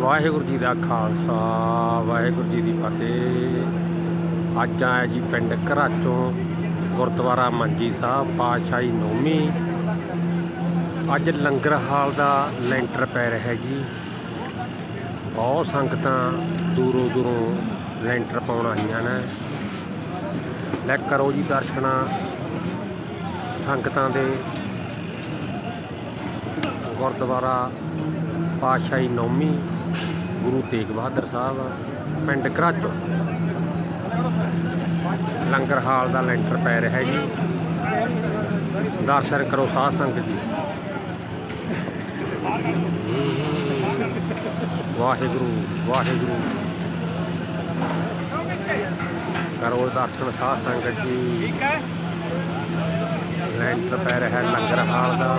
ਵਾਹਿਗੁਰੂ ਜੀ ਦਾ ਖਾਲਸਾ, ਵਾਹਿਗੁਰੂ ਜੀ ਦੀ ਫਤਿਹ। ਅੱਜ ਆਇਆ ਜੀ ਪਿੰਡ ਘਰਾਚੋਂ ਗੁਰਦੁਆਰਾ ਮੰਜੀ ਸਾਹਿਬ, ਪਾਤਸ਼ਾਹੀ ਨੌਮੀ। ਅੱਜ ਲੰਗਰ ਹਾਲ ਦਾ ਲੈਂਟਰ ਪੈ ਰਿਹਾ ਜੀ। ਬਹੁਤ ਸੰਗਤਾਂ ਦੂਰੋਂ ਦੂਰੋਂ ਲੈਂਟਰ ਪਾਉਣ ਆਈਆਂ ਨੇ। ਲੈ ਕਰੋ ਜੀ ਦਰਸ਼ਨਾ ਸੰਗਤਾਂ ਦੇ। ਗੁਰਦੁਆਰਾ ਪਾਤਸ਼ਾਹੀ ਨੌਮੀ ਗੁਰੂ ਤੇਗ ਬਹਾਦਰ ਸਾਹਿਬ ਪਿੰਡ ਘਰਾਚੋ। ਲੰਗਰ ਹਾਲ ਦਾ ਲੈਂਟਰ ਪੈ ਰਿਹਾ ਜੀ। ਦਰਸ਼ਨ ਕਰੋ ਸਾਧ ਸੰਗਤ ਜੀ। ਵਾਹਿਗੁਰੂ ਵਾਹਿਗੁਰੂ। ਕਰੋ ਦਰਸ਼ਨ ਸਾਧ ਸੰਗਤ ਜੀ। ਲੈਂਟਰ ਪੈ ਰਿਹਾ ਲੰਗਰ ਹਾਲ ਦਾ।